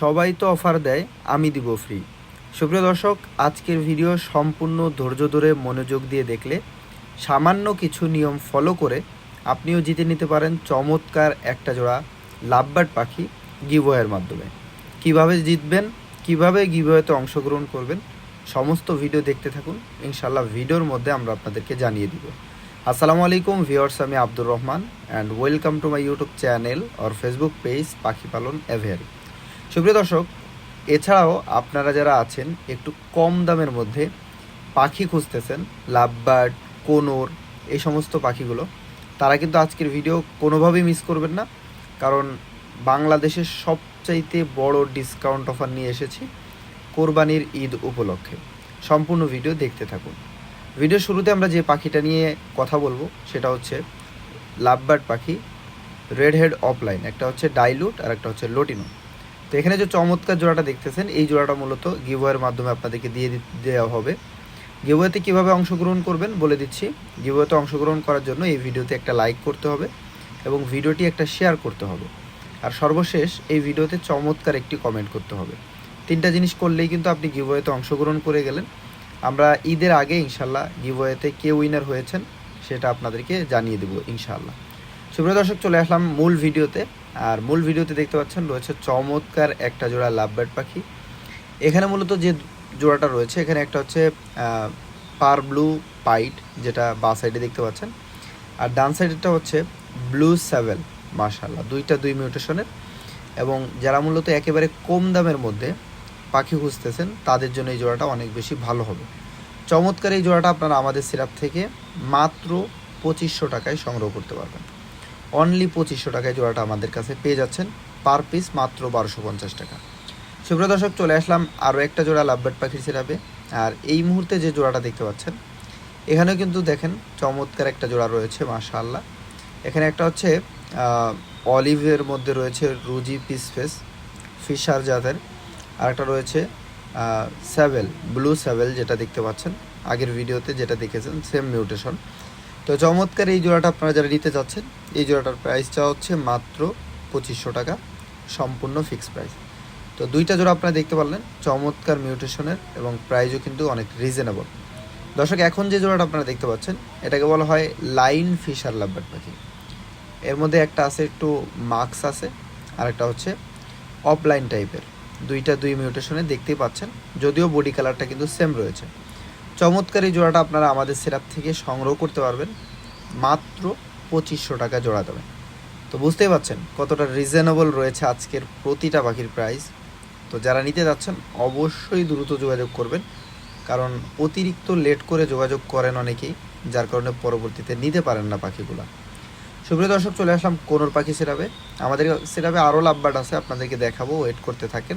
সবাই তো অফার দেয়, আমি দিব ফ্রি সুপ্রিয় দর্শক, আজকের ভিডিও সম্পূর্ণ ধৈর্য ধরে মনোযোগ দিয়ে দেখলে, সামান্য কিছু নিয়ম ফলো করে আপনিও জিতে নিতে পারেন চমৎকার একটা জোড়া লাভবার্ড পাখি গিভওয়ের মাধ্যমে। কীভাবে জিতবেন, কীভাবে গিভওয়েতে অংশগ্রহণ করবেন, সমস্ত ভিডিও দেখতে থাকুন। ইনশাল্লাহ ভিডিওর মধ্যে আমরা আপনাদেরকে জানিয়ে দিব। আসসালামু আলাইকুম ভিউয়ার্স আমি Abdur Rahman and welcome to my YouTube channel or Facebook page Pakhi Palan aviary. সুপ্রিয় দর্শক, এছাড়াও আপনারা যারা আছেন, একটু কম দামের মধ্যে পাখি খুঁজতেছেন, লাভবার্ড, কোনোর, এই সমস্ত পাখিগুলো, তারা কিন্তু আজকের ভিডিও কোনোভাবেই মিস করবেন না। কারণ বাংলাদেশের সবচাইতে বড় ডিসকাউন্ট অফার নিয়ে এসেছি কোরবানির ঈদ উপলক্ষে। সম্পূর্ণ ভিডিও দেখতে থাকুন। ভিডিও শুরুতে আমরা যে পাখিটা নিয়ে কথা বলব, সেটা হচ্ছে লাভবার্ড পাখি রেড হেড অফলাইন। একটা হচ্ছে ডাইলুট আর একটা হচ্ছে লোটিনো। তো এখানে যে চমৎকার জোড়াটা দেখতেছেন, এই জোড়াটা মূলত গিভওয়ের মাধ্যমে আপনাদেরকে দিয়ে দেওয়া হবে। গিভওয়েতে কীভাবে অংশগ্রহণ করবেন বলে দিচ্ছি। গিভওয়েতে অংশগ্রহণ করার জন্য এই ভিডিওতে একটা লাইক করতে হবে এবং ভিডিওটি একটা শেয়ার করতে হবে। আর সর্বশেষ এই ভিডিওতে চমৎকার একটি কমেন্ট করতে হবে। তিনটা জিনিস করলেই কিন্তু আপনি গিভওয়েতে অংশগ্রহণ করে গেলেন। আমরা ঈদের আগে ইনশাল্লাহ গিভওয়েতে কে উইনার হয়েছেন সেটা আপনাদেরকে জানিয়ে দেবো ইনশাআল্লাহ সুপ্রিয় দর্শক, চলে আসলাম মূল ভিডিওতে। আর মূল ভিডিওতে দেখতে পাচ্ছেন রয়েছে চমৎকার একটা জোড়া লাভবার্ড পাখি। এখানে মূলত যে জোড়াটা রয়েছে, এখানে একটা হচ্ছে পার ব্লু পাইট যেটা বা সাইডে দেখতে পাচ্ছেন। আর ডান সাইডেরটা হচ্ছে ব্লু সেভেল মার্শাল্লাহ দুইটা দুই মিউটেশনের। এবং যারা মূলত একেবারে কম দামের মধ্যে পাখি খুঁজতেছেন, তাদের জন্য এই জোড়াটা অনেক বেশি ভালো হবে। চমৎকার এই জোড়াটা আপনারা আমাদের সিরাপ থেকে মাত্র পঁচিশশো টাকায় সংগ্রহ করতে পারবেন। অনলি পঁচিশশো টাকায় জোড়াটা আমাদের কাছে পেয়ে যাচ্ছেন। পার পিস মাত্র বারোশো পঞ্চাশ টাকা। সুপ্রিয় দর্শক, চলে আসলাম আরও একটা জোড়া লাভবার্ড পাখির সিরাপে। আর এই মুহূর্তে যে জোড়াটা দেখতে পাচ্ছেন, এখানেও কিন্তু দেখেন চমৎকার একটা জোড়া রয়েছে, মাশাআল্লাহ। এখানে একটা হচ্ছে অলিভের মধ্যে রয়েছে রুজি পিস ফেস, ফিশার জাতের। আর একটা রয়েছে স্যাভেল, ব্লু স্যাভেল যেটা দেখতে পাচ্ছেন। আগের ভিডিওতে যেটা দেখেছেন, সেম মিউটেশন। তো চমৎকার এই জোড়াটা আপনারা যারা নিতে চাচ্ছেন, এই জোড়াটার প্রাইসটা হচ্ছে মাত্র পঁচিশশো টাকা, সম্পূর্ণ ফিক্সড প্রাইস তো দুইটা জোড়া আপনারা দেখতে পারলেন, চমৎকার মিউটেশনের এবং প্রাইসও কিন্তু অনেক রিজনেবল দর্শক, এখন যে জোড়াটা আপনারা দেখতে পাচ্ছেন, এটাকে বলা হয় লাইন ফিশার লাভবার্ড পাখি। এর মধ্যে একটা আছে একটু মার্কস আছে, আর একটা হচ্ছে অফলাইন টাইপের দুইটা দুই মিউটেশনে দেখতেই পাচ্ছেন, যদিও বডি কালারটা কিন্তু সেম রয়েছে। চমৎকার জোড়াটা আপনারা আমাদের সিরাপ থেকে সংগ্রহ করতে পারবেন। মাত্র পঁচিশশো টাকা জোড়া দেবেন তো বুঝতেই পাচ্ছেন কতটা রিজনেবল রয়েছে আজকের প্রতিটা পাখির প্রাইস তো যারা নিতে যাচ্ছেন অবশ্যই দ্রুত যোগাযোগ করবেন। কারণ অতিরিক্ত লেট করে যোগাযোগ করেন অনেকেই, যার কারণে পরবর্তীতে নিতে পারেন না পাখিগুলো। সুপ্রিয় দর্শক, চলে আসলাম কোনোর পাখি সিরাপে আমাদের সিরাপে আরও লাভবার্ড আছে, আপনাদেরকে দেখাবো ওয়েট করতে থাকেন।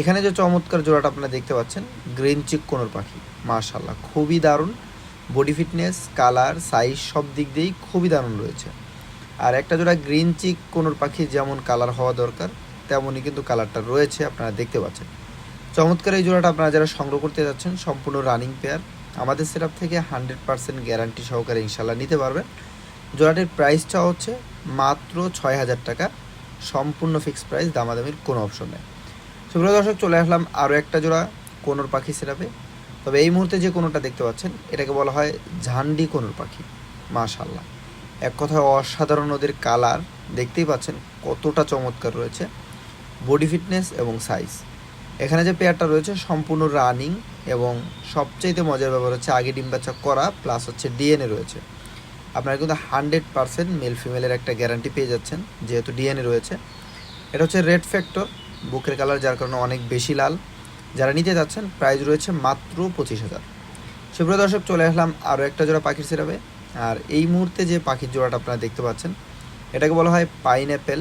এখানে যে চমৎকার জোড়াটা আপনারা দেখতে পাচ্ছেন, গ্রিন চিক কোনোর পাখি মার্শাল্লাহ খুবই দারুণ। বডি ফিটনেস কালার সাইজ সব দিক দিয়েই খুবই দারুণ রয়েছে। আর একটা জোড়া গ্রিন চিক কোনোর পাখি যেমন কালার হওয়া দরকার, তেমনই কিন্তু কালারটা রয়েছে, আপনারা দেখতে পাচ্ছেন। চমৎকার এই জোড়াটা আপনারা যারা সংগ্রহ করতে যাচ্ছেন, সম্পূর্ণ রানিং পেয়ার আমাদের সিরাপ থেকে হান্ড্রেড পার্সেন্ট গ্যারান্টি সহকারে ইনশাল্লাহ নিতে পারবেন। জোড়াটির প্রাইসটা হচ্ছে মাত্র ছয় হাজার টাকা, সম্পূর্ণ ফিক্সড প্রাইস দামাদামির কোনো অপশন নেই। সুপ্রিয় দর্শক, চলে আসলাম আরও একটা জোড়া কোনোর পাখি সেরাপে তবে এই মুহূর্তে যে কোনোটা দেখতে পাচ্ছেন, এটাকে বলা হয় ঝান্ডি কোনোর পাখি। মাশাল্লাহ এক কথায় অসাধারণ ওদের কালার দেখতেই পাচ্ছেন কতটা চমৎকার রয়েছে। বডি ফিটনেস এবং সাইজ এখানে যে পেয়ারটা রয়েছে, সম্পূর্ণ রানিং এবং সবচাইতে মজার ব্যাপার হচ্ছে আগে ডিম বাচ্চা করা প্লাস হচ্ছে ডিএনএ রয়েছে। আপনারা কিন্তু হান্ড্রেড পারসেন্ট মেল ফিমেলের একটা গ্যারান্টি পেয়ে যাচ্ছেন, যেহেতু ডিএনএ রয়েছে। এটা হচ্ছে রেড ফ্যাক্টর বুকের কালার যার কারণে অনেক বেশি লাল। যারা নিতে যাচ্ছেন প্রাইস রয়েছে মাত্র পঁচিশ হাজার। সুপ্রিয় দর্শক, চলে আসলাম আরও একটা জোড়া পাখির সিরাপে। আর এই মুহূর্তে যে পাখির জোড়াটা আপনারা দেখতে পাচ্ছেন, এটাকে বলা হয় pineapple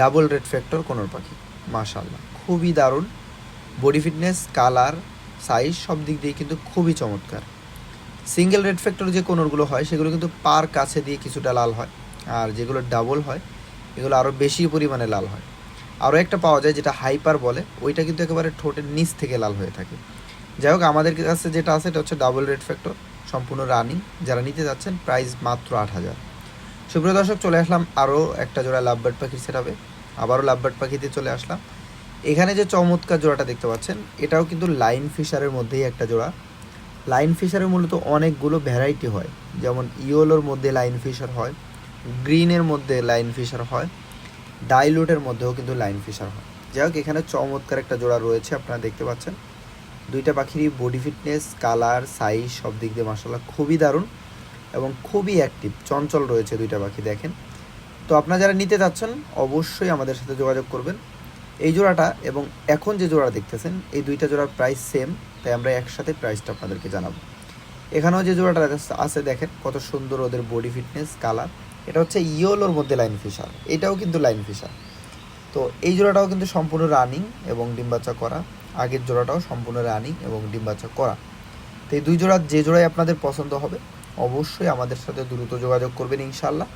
double red factor conure পাখি। মাশাল্লাহ খুবই দারুণ। বডি ফিটনেস কালার সাইজ সব দিক দিয়ে কিন্তু খুবই চমৎকার। সিঙ্গেল রেড ফ্যাক্টর যে কোনোরগুলো হয়, সেগুলো কিন্তু পার কাছে দিয়ে কিছুটা লাল হয়। আর যেগুলো ডাবল হয়, এগুলো আরও বেশি পরিমাণে লাল হয়। আরও একটা পাওয়া যায় যেটা হাইপার বলে, ওইটা কিন্তু একেবারে ঠোঁটের নিচ থেকে লাল হয়ে থাকে। যাই হোক, আমাদের কাছে যেটা আছে, এটা হচ্ছে ডাবল রেড ফ্যাক্টর সম্পূর্ণ রানিং যারা নিতে যাচ্ছেন প্রাইস মাত্র আট হাজার। সুপ্রিয় দর্শক, চলে আসলাম আরও একটা জোড়া লাভবার্ড পাখির সেটাবে আবারও লাভবার্ড পাখিতে চলে আসলাম। এখানে যে চমৎকার জোড়াটা দেখতে পাচ্ছেন, এটাও কিন্তু লাইন ফিশারের মধ্যেই একটা জোড়া। লাইন ফিশারের মূলত অনেকগুলো ভ্যারাইটি হয়। যেমন ইয়োলোর মধ্যে লাইন ফিশার হয় গ্রিনের মধ্যে লাইন ফিশার হয়। ডাইলুটের মধ্যেও কিন্তু লাইন ফিশার হয়। যাই হোক এখানে চমৎকার একটা জোড়া রয়েছে, আপনারা দেখতে পাচ্ছেন। দুইটা পাখিরই বডি ফিটনেস কালার সাইজ সব দিক দিয়ে মাসাল্লাহ খুবই দারুণ এবং খুবই অ্যাক্টিভ চঞ্চল রয়েছে দুইটা পাখি, দেখেন। তো আপনারা যারা নিতে চাচ্ছেন, অবশ্যই আমাদের সাথে যোগাযোগ করবেন। এই জোড়াটা এবং এখন যে জোড়া দেখতেছেন, এই দুইটা জোড়ার প্রাইস সেম তাই আমরা একসাথে প্রাইসটা আপনাদেরকে জানাব। এখানেও যে জোড়াটা আছে, দেখেন, কত সুন্দর ওদের বডি ফিটনেস কালার এটা হচ্ছে ইয়োলোর মধ্যে লাইন ফিশার, এটাও কিন্তু লাইন ফিশার। তো এই জোড়াটাও কিন্তু সম্পূর্ণ রানিং এবং ডিম বাচ্চা করা, আগের জোড়াটাও সম্পূর্ণ রানিং এবং ডিম বাচ্চা করা। তো এই দুই জোড়া, যে জোড়াই আপনাদের পছন্দ হবে, অবশ্যই আমাদের সাথে দ্রুত যোগাযোগ করবেন ইনশাল্লাহ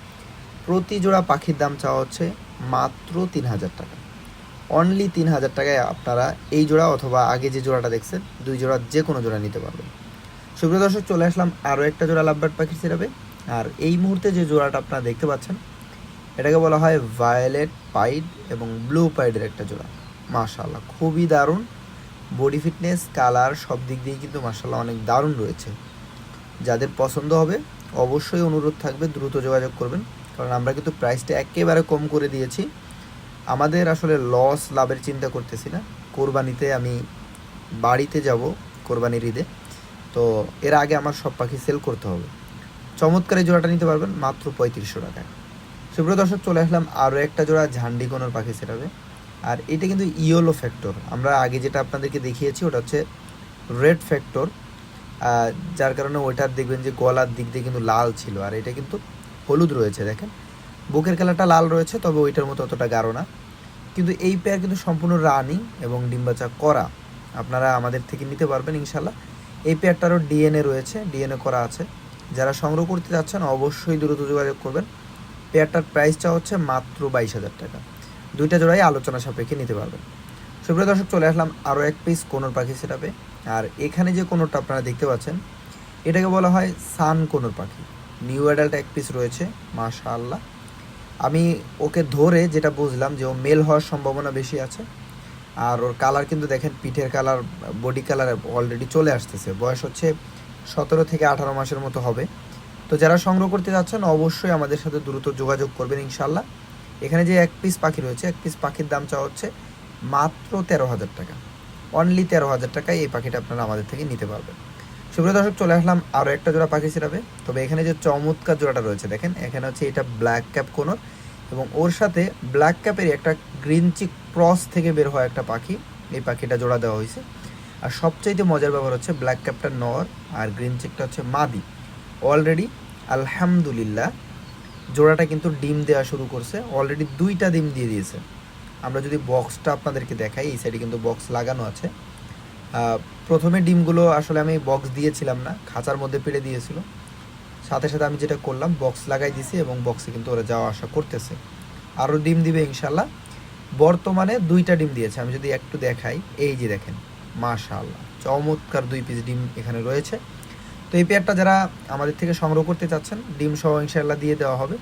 প্রতি জোড়া পাখির দাম চাওয়া হচ্ছে মাত্র তিন হাজার টাকা। অনলি তিন হাজার টাকায় আপনারা এই জোড়া অথবা আগে যে জোড়াটা দেখছেন, দুই জোড়া যে কোনো জোড়া নিতে পারবেন। সুপ্রিয় দর্শক, চলে আসলাম আরও একটা জোড়া লাভবার্ড পাখির সিরাপে আর এই মুহূর্তে যে জোড়াটা আপনারা দেখতে পাচ্ছেন, এটাকে বলা হয় ভায়োলেট পাইড এবং ব্লু পাইডের একটা জোড়া। মাশাল্লাহ খুবই দারুণ। বডি ফিটনেস কালার সব দিক দিয়ে কিন্তু মাশাল্লাহ অনেক দারুণ রয়েছে। যাদের পছন্দ হবে, অবশ্যই অনুরোধ থাকবে, দ্রুত যোগাযোগ করবেন। কারণ আমরা কিন্তু প্রাইসটা একেবারে কম করে দিয়েছি। আমাদের আসলে লস লাভের চিন্তা করতেছি না। কোরবানিতে আমি বাড়িতে যাব, কোরবানির ঈদে। তো এর আগে আমার সব পাখি সেল করতে হবে। চমৎকার এই জোড়াটা নিতে পারবেন, মাত্র পঁয়ত্রিশশো টাকায়। সুপ্রিয় দর্শক, চলে আসলাম আরও একটা জোড়া ঝান্ডি কোনোর পাখি সেটাবে আর এটা কিন্তু ইয়োলো ফ্যাক্টর আমরা আগে যেটা আপনাদেরকে দেখিয়েছি, ওটা হচ্ছে রেড ফ্যাক্টর যার কারণে ওইটার দেখবেন যে গলার দিক দিয়ে কিন্তু লাল ছিল। আর এটা কিন্তু হলুদ রয়েছে, দেখেন। বুকের কালারটা লাল রয়েছে, তবে ওইটার মতো অতটা গাঢ় না। কিন্তু এই পেয়ার কিন্তু সম্পূর্ণ রানিং এবং ডিম্বাচা করা। আপনারা আমাদের থেকে নিতে পারবেন ইনশাল্লাহ এই পেয়ারটারও ডিএনএ রয়েছে ডিএনএ করা আছে। যারা সংগ্রহ করতে যাচ্ছেন অবশ্যই দ্রুত যোগাযোগ করবেন। পেয়ারটার প্রাইসটা হচ্ছে মাত্র বাইশ হাজার টাকা। দুইটা জোড়াই আলোচনা সাপেক্ষে নিতে পারবেন। সুপ্রিয় দর্শক, চলে আসলাম আরও এক পিস কোনোর পাখি সেটাপে আর এখানে যে কোনোরটা আপনারা দেখতে পাচ্ছেন, এটাকে বলা হয় সান কোনোর পাখি। নিউ অ্যাডাল্ট এক পিস রয়েছে মাশা আল্লাহ আমি ওকে ধরে যেটা বুঝলাম যে ও মেল হওয়ার সম্ভাবনা বেশি আছে। আর ওর কালার কিন্তু দেখেন, পিঠের কালার বডি কালার অলরেডি চলে আসতেছে। বয়স হচ্ছে সতেরো থেকে আঠারো মাসের মতো হবে। তো যারা সংগ্রহ করতে যাচ্ছেন, অবশ্যই আমাদের সাথে দ্রুত যোগাযোগ করবেন ইনশাল্লাহ এখানে যে এক পিস পাখি রয়েছে, এক পিস পাখির দাম চাওয়া হচ্ছে মাত্র তেরো হাজার টাকা। অনলি তেরো হাজার টাকায় এই পাখিটা আপনারা আমাদের থেকে নিতে পারবেন। সুপ্রিয় দর্শক, চলে আসলাম আরও একটা জোড়া পাখি ছিটাবে তবে এখানে যে চমৎকার জোড়াটা রয়েছে, দেখেন, এখানে হচ্ছে এটা ব্ল্যাক ক্যাপ কোনোর এবং ওর সাথে ব্ল্যাক ক্যাপের একটা গ্রিন চিক ক্রস থেকে বের হওয়া একটা পাখি। এই পাখিটা জোড়া দেওয়া হয়েছে। আর সবচাইতে মজার ব্যাপার হচ্ছে ব্ল্যাক ক্যাপটা নর আর গ্রিন চেকটা হচ্ছে মাদি অলরেডি আলহামদুলিল্লাহ জোড়াটা কিন্তু ডিম দেওয়া শুরু করছে। অলরেডি দুইটা ডিম দিয়ে দিয়েছে। আমরা যদি বক্সটা আপনাদেরকে দেখাই, এই সাইডে কিন্তু বক্স লাগানো আছে। প্রথমে ডিমগুলো আসলে আমি বক্স দিয়েছিলাম না, খাঁচার মধ্যে পেড়ে দিয়েছিল। সাথে সাথে আমি যেটা করলাম বক্স লাগাই দিয়েছি এবং বক্সে কিন্তু ওরা যাওয়া আসা করতেছে। আরও ডিম দিবে ইনশাল্লাহ বর্তমানে দুইটা ডিম দিয়েছে। আমি যদি একটু দেখাই, এই যে দেখেন। মাশাআল্লাহ। চমৎকার দুই পিস ডিম এখানে রয়েছে। তো এই পেয়ারটা যারা আমাদের থেকে সংগ্রহ করতে চাচ্ছেন, ডিম সহ ইনশাল্লাহ দিয়ে দেওয়া হবে।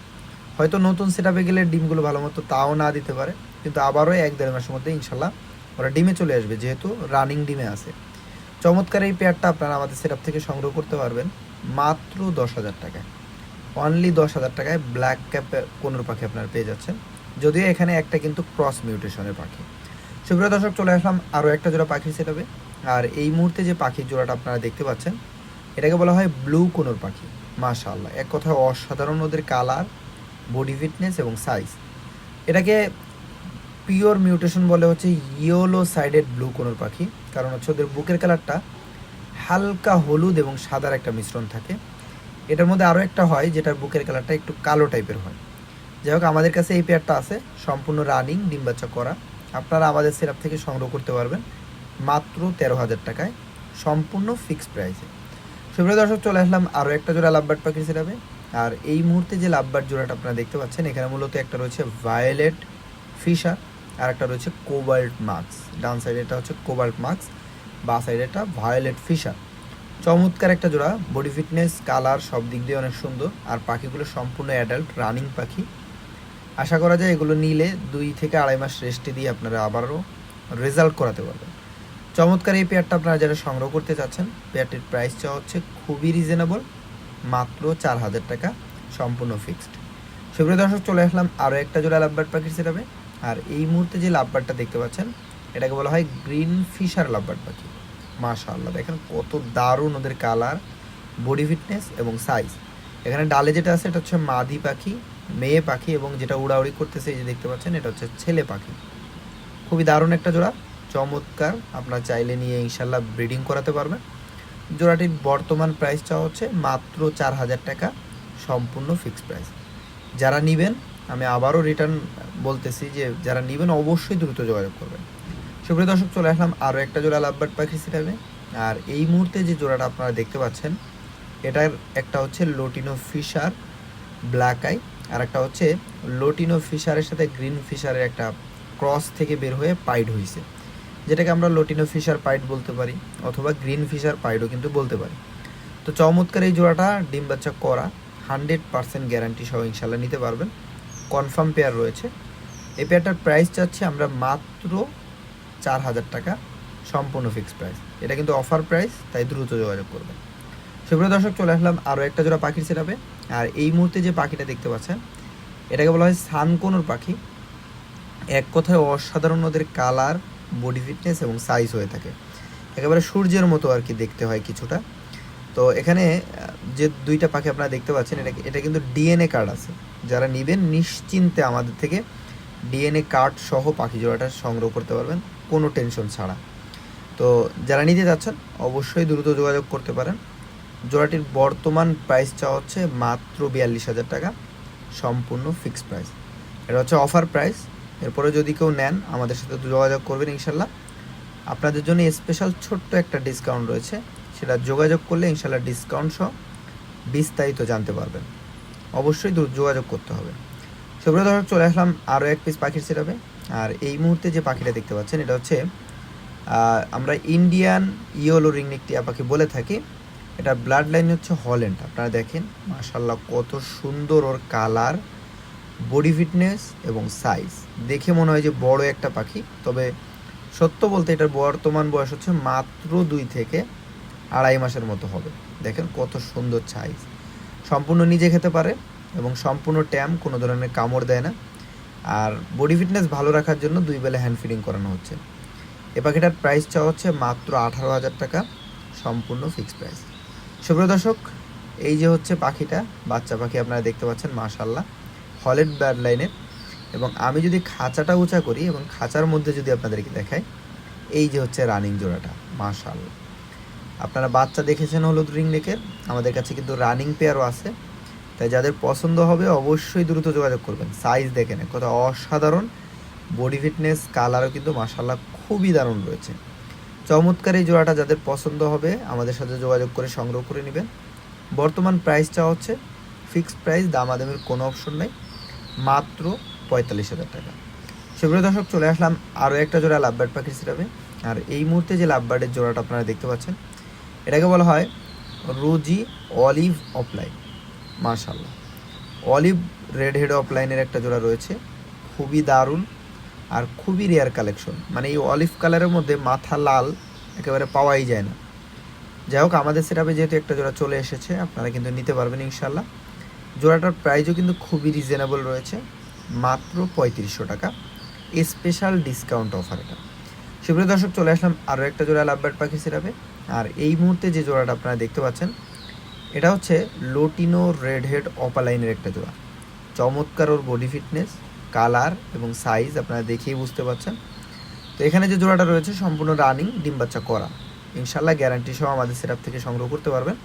হয়তো নতুন সেট গেলে ডিমগুলো ভালো মতো তাও না দিতে পারে, কিন্তু আবারও এক দেড় মাসের মধ্যে ইনশাল্লাহ ওরা ডিমে চলে আসবে, যেহেতু রানিং ডিমে আছে। চমৎকার এই পেয়ারটা আপনারা আমাদের সেট থেকে সংগ্রহ করতে পারবেন মাত্র দশ হাজার টাকায়। অনলি দশ হাজার টাকায় ব্ল্যাক ক্যাপ কোনোর পাখি আপনারা পেয়ে যাচ্ছেন। যদিও এখানে একটা কিন্তু ক্রস মিউটেশনের পাখি। সুপ্রিয় দর্শক, চলে আসলাম আরও একটা জোড়া পাখি সেটাবে আর এই মুহূর্তে যে পাখির জোড়াটা আপনারা দেখতে পাচ্ছেন, এটাকে বলা হয় ব্লু কোনোর পাখি। মাশাআল্লাহ, এক কথায় অসাধারণ ওদের কালার, বডি ফিটনেস এবং সাইজ। এটাকে পিওর মিউটেশন বলে হচ্ছে ইয়েলো সাইডেড ব্লু কোনোর পাখি। কারণ হচ্ছে ওদের বুকের কালারটা হালকা হলুদ এবং সাদার একটা মিশ্রণ থাকে। এটার মধ্যে আরও একটা হয়, যেটার বুকের কালারটা একটু কালো টাইপের হয়। যাই হোক, আমাদের কাছে এই পেয়ারটা আছে, সম্পূর্ণ রানিং, ডিম বাচ্চা করা। আপনারা আমাদের সিরাপ থেকে সংগ্রহ করতে পারবেন মাত্র তেরো হাজার টাকায় সম্পূর্ণ ফিক্সড প্রাইসে সুপ্রিয় দর্শক, চলে আসলাম আরও একটা জোড়া লাভবার্ড পাখির সিরাপে আর এই মুহূর্তে যে লাভবার্ড জোড়াটা আপনারা দেখতে পাচ্ছেন, এখানে মূলত একটা রয়েছে ভায়োলেট ফিশার আর একটা রয়েছে কোবাল্ট মার্কস ডান সাইডে এটা হচ্ছে কোবাল্ট মার্কস বা সাইডে এটা ভায়োলেট ফিশার চমৎকার একটা জোড়া বডি ফিটনেস কালার সব দিক দিয়ে অনেক সুন্দর। আর পাখিগুলো সম্পূর্ণ অ্যাডাল্ট রানিং পাখি। আশা করা যায় এগুলো নিলে দুই থেকে আড়াই মাস রেস্টে দিয়ে আপনারা আবারও রেজাল্ট করাতে পারবেন। চমৎকার এই পেয়ারটা আপনারা যারা সংগ্রহ করতে চাচ্ছেন পেয়ারটির প্রাইসটা হচ্ছে খুবই রিজনেবল মাত্র চার হাজার টাকা সম্পূর্ণ ফিক্সড সুপ্রিয় দর্শক, চলে আসলাম আরও একটা জোড়া লাভবার্ড পাখির সেটাবে আর এই মুহূর্তে যে লাভবার্ডটা দেখতে পাচ্ছেন, এটাকে বলা হয় গ্রিন ফিশার লাভবার্ড পাখি। মাশাআল্লাহ, দেখেন কত দারুণ ওদের কালার বডি ফিটনেস এবং সাইজ এখানে ডালে যেটা আছে, এটা হচ্ছে মাদি পাখি মেয়ে পাখি এবং যেটা উড়াউড়ি করতেছে, এই যে দেখতে পাচ্ছেন, এটা হচ্ছে ছেলে পাখি। খুবই দারুণ একটা জোড়া। চমৎকার। আপনার চাইলে নিয়ে ইনশাল্লাহ ব্রিডিং করাতে পারবেন। জোড়াটির বর্তমান প্রাইস প্রাইসটা হচ্ছে মাত্র চার হাজার টাকা, সম্পূর্ণ ফিক্সড প্রাইস যারা নেবেন, আমি আবারও রিটার্ন বলতেছি যে, যারা নেবেন অবশ্যই দ্রুত যোগাযোগ করবেন। সুপ্রিয় দর্শক, চলে আসলাম আরও একটা জোড়া লাভবার্ড পাখি সিটাবে আর এই মুহূর্তে যে জোড়াটা আপনারা দেখতে পাচ্ছেন, এটার একটা হচ্ছে লোটিনো ফিশার ব্ল্যাক আই আর একটা হচ্ছে লোটিনো ফিশারের সাথে গ্রিন ফিশারের একটা ক্রস থেকে বের হয়ে পাইড হয়েছে যেটাকে আমরা লোটিনো ফিশার পাইড বলতে পারি, অথবা গ্রিন ফিশার পাইডও কিন্তু বলতে পারি। তো চমৎকার এই জোড়াটা ডিম বাচ্চা করা, হান্ড্রেড পার্সেন্ট গ্যারান্টি সহ ইনশাল্লাহ নিতে পারবেন। কনফার্ম পেয়ার রয়েছে। এই পেয়ারটার প্রাইস চাচ্ছি আমরা মাত্র চার হাজার টাকা, সম্পূর্ণ ফিক্সড প্রাইস। এটা কিন্তু অফার প্রাইস, তাই দ্রুত যোগাযোগ করবেন। সুপ্রিয় দর্শক, চলে আসলাম আরও একটা জোড়া পাখির সেটাবে আর এই মুহূর্তে যে পাখিটা দেখতে পাচ্ছেন, এটাকে বলা হয় সানকোনোর পাখি। এক কথায় অসাধারণ ওদের কালার বডি ফিটনেস এবং সাইজ হয়ে থাকে। একেবারে সূর্যের মতো আর কি দেখতে হয় কিছুটা। তো এখানে, যে দুইটা পাখি আপনারা দেখতে পাচ্ছেন, এটা এটা কিন্তু ডিএনএ কার্ড আছে। যারা নেবেন, নিশ্চিন্তে আমাদের থেকে ডিএনএ কার্ড সহ পাখি জোড়াটা সংগ্রহ করতে পারবেন, কোনো টেনশন ছাড়া। তো যারা নিতে যাচ্ছেন অবশ্যই দ্রুত যোগাযোগ করতে পারেন। জোড়াটির বর্তমান প্রাইস চাওয়া হচ্ছে মাত্র বিয়াল্লিশ হাজার টাকা, সম্পূর্ণ ফিক্সড প্রাইস এটা হচ্ছে অফার প্রাইস এরপরে যদি কেউ নেন, আমাদের সাথে যোগাযোগ করবেন ইনশাল্লাহ। আপনাদের জন্য স্পেশাল ছোট্ট একটা ডিসকাউন্ট রয়েছে। সেটা যোগাযোগ করলে ইনশাল্লাহ ডিসকাউন্ট সহ বিস্তারিত জানতে পারবেন। অবশ্যই যোগাযোগ করতে হবে। সুপ্রিয় দর্শক, চলে আসলাম আরও এক পিস পাখির সেটাবে আর এই মুহূর্তে যে পাখিটা দেখতে পাচ্ছেন, এটা হচ্ছে আমরা ইন্ডিয়ান ইয়োলো রিংনেক টিয়া পাখি বলে থাকি। এটা ব্লাড লাইন হচ্ছে হল্যান্ড আপনারা দেখেন মাশাল্লাহ কত সুন্দর ওর কালার বডি ফিটনেস এবং সাইজ দেখে মনে হয় যে বড় একটা পাখি, তবে সত্য বলতে এটার বর্তমান বয়স হচ্ছে মাত্র দুই থেকে আড়াই মাসের মতো হবে। দেখেন কত সুন্দর সাইজ সম্পূর্ণ নিজে খেতে পারে এবং সম্পূর্ণ ট্যাম, কোনো ধরনের কামড় দেয় না। আর বডি ফিটনেস ভালো রাখার জন্য দুই বেলা হ্যান্ড ফিডিং করানো হচ্ছে। এ পাখিটার প্রাইস চাওয়া হচ্ছে মাত্র আঠারো হাজার টাকা, সম্পূর্ণ ফিক্সড প্রাইস সুপ্রিয় দর্শক, এই যে হচ্ছে পাখিটা, বাচ্চা পাখি আপনারা দেখতে পাচ্ছেন মাশাল্লাহ হলেড ব্যাড লাইনের। এবং আমি যদি খাঁচাটা উঁচা করি এবং খাঁচার মধ্যে যদি আপনাদেরকে দেখাই, এই যে হচ্ছে রানিং জোড়াটা মাশাল্লাহ আপনারা বাচ্চা দেখেছেন হলুদ রিং নেকের? আমাদের কাছে কিন্তু রানিং পেয়ারও আছে। তাই যাদের পছন্দ হবে, অবশ্যই দ্রুত যোগাযোগ করবেন। সাইজ দেখে দেখেন কত অসাধারণ। বডি ফিটনেস, কালারও কিন্তু মাশাল্লাহ খুবই দারুণ রয়েছে। চমৎকার এই জোড়াটা যাদের পছন্দ হবে, আমাদের সাথে যোগাযোগ করে সংগ্রহ করে নেবেন। বর্তমান প্রাইসটা হচ্ছে ফিক্সড প্রাইস দামাদামির কোনো অপশন নেই, মাত্র পঁয়তাল্লিশ হাজার টাকা। সুপ্রিয় দর্শক, চলে আসলাম আরও একটা জোড়া লাভবার্ড পাখির সিরাপে আর এই মুহূর্তে যে লাভবার্ডের জোড়াটা আপনারা দেখতে পাচ্ছেন, এটাকে বলা হয় রোজি অলিভ অফলাইন। মার্শাল্লাহ অলিভ রেড হেড অফলাইনের একটা জোড়া রয়েছে, খুবই দারুণ আর খুবই রেয়ার কালেকশন মানে এই অলিভ কালারের মধ্যে মাথা লাল একেবারে পাওয়াই যায় না। যাই হোক আমাদের সেটাপে যেহেতু একটা জোড়া চলে এসেছে, আপনারা কিন্তু নিতে পারবেন ইনশাল্লাহ জোড়াটার প্রাইসও কিন্তু খুবই রিজনেবল রয়েছে, মাত্র পঁয়ত্রিশশো টাকা। স্পেশাল ডিসকাউন্ট অফার এটা। সুপ্রিয় দর্শক, চলে আসলাম আরও একটা জোড়া লাভবার্ড পাখি সেরাপে আর এই মুহূর্তে যে জোড়াটা আপনারা দেখতে পাচ্ছেন, এটা হচ্ছে লোটিনো রেড হেড অপালাইনের একটা জোড়া। চমৎকার ওর বডি ফিটনেস কালার এবং সাইজ আপনারা দেখেই বুঝতে পারছেন। তো এখানে যে জোড়াটা রয়েছে, সম্পূর্ণ রানিং ডিম বাচ্চা করা। ইনশাল্লাহ গ্যারান্টি সহ আমাদের সেটআপ থেকে সংগ্রহ করতে পারবেন।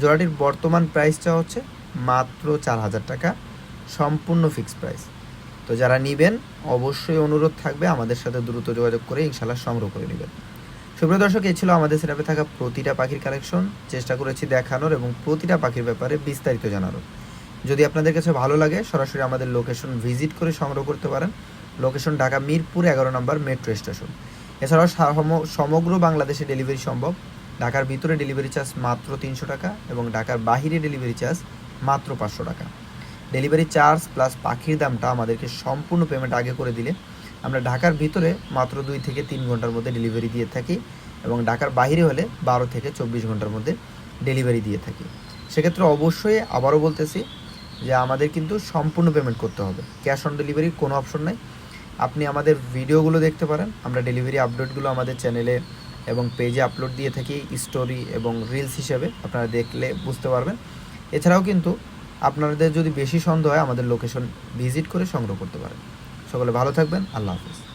জোড়াটির বর্তমান প্রাইসটা হচ্ছে মাত্র চার হাজার টাকা, সম্পূর্ণ ফিক্সড প্রাইস তো যারা নেবেন, অবশ্যই অনুরোধ থাকবে আমাদের সাথে দ্রুত যোগাযোগ করে ইনশাল্লাহ সংগ্রহ করে নেবেন। সুপ্রিয় দর্শক এ ছিল আমাদের সেটাপে থাকা প্রতিটা পাখির কালেকশন চেষ্টা করেছি দেখানোর এবং প্রতিটা পাখির ব্যাপারে বিস্তারিত জানানোর। যদি আপনাদের কাছে ভালো লাগে, সরাসরি আমাদের লোকেশন ভিজিট করে সংগ্রহ করতে পারেন। লোকেশন ঢাকা মিরপুর, এগারো নম্বর মেট্রো স্টেশন এছাড়াও সমগ্র বাংলাদেশে ডেলিভারি সম্ভব। ঢাকার ভিতরে ডেলিভারি চার্জ মাত্র তিনশো টাকা এবং ঢাকার বাহিরে ডেলিভারি চার্জ মাত্র পাঁচশো টাকা। ডেলিভারি চার্জ প্লাস পাখির দামটা আমাদেরকে সম্পূর্ণ পেমেন্ট আগে করে দিলে আমরা ঢাকার ভিতরে মাত্র দুই থেকে তিন ঘণ্টার মধ্যে ডেলিভারি দিয়ে থাকি এবং ঢাকার বাইরে হলে বারো থেকে চব্বিশ ঘণ্টার মধ্যে ডেলিভারি দিয়ে থাকি। সেক্ষেত্রে অবশ্যই আবারও বলতেছি যে আমাদের কিন্তু সম্পূর্ণ পেমেন্ট করতে হবে। ক্যাশ অন ডেলিভারির কোনো অপশন নাই। আপনি আমাদের ভিডিওগুলো দেখতে পারেন। আমরা ডেলিভারি আপডেটগুলো আমাদের চ্যানেলে এবং পেজে আপলোড দিয়ে থাকি স্টোরি এবং রিলস হিসেবে। আপনারা দেখলে বুঝতে পারবেন। এছাড়াও কিন্তু আপনাদের যদি বেশি সন্দেহ হয়, আমাদের লোকেশন ভিজিট করে সংগ্রহ করতে পারেন। সকলে ভালো থাকবেন। আল্লাহ হাফিজ।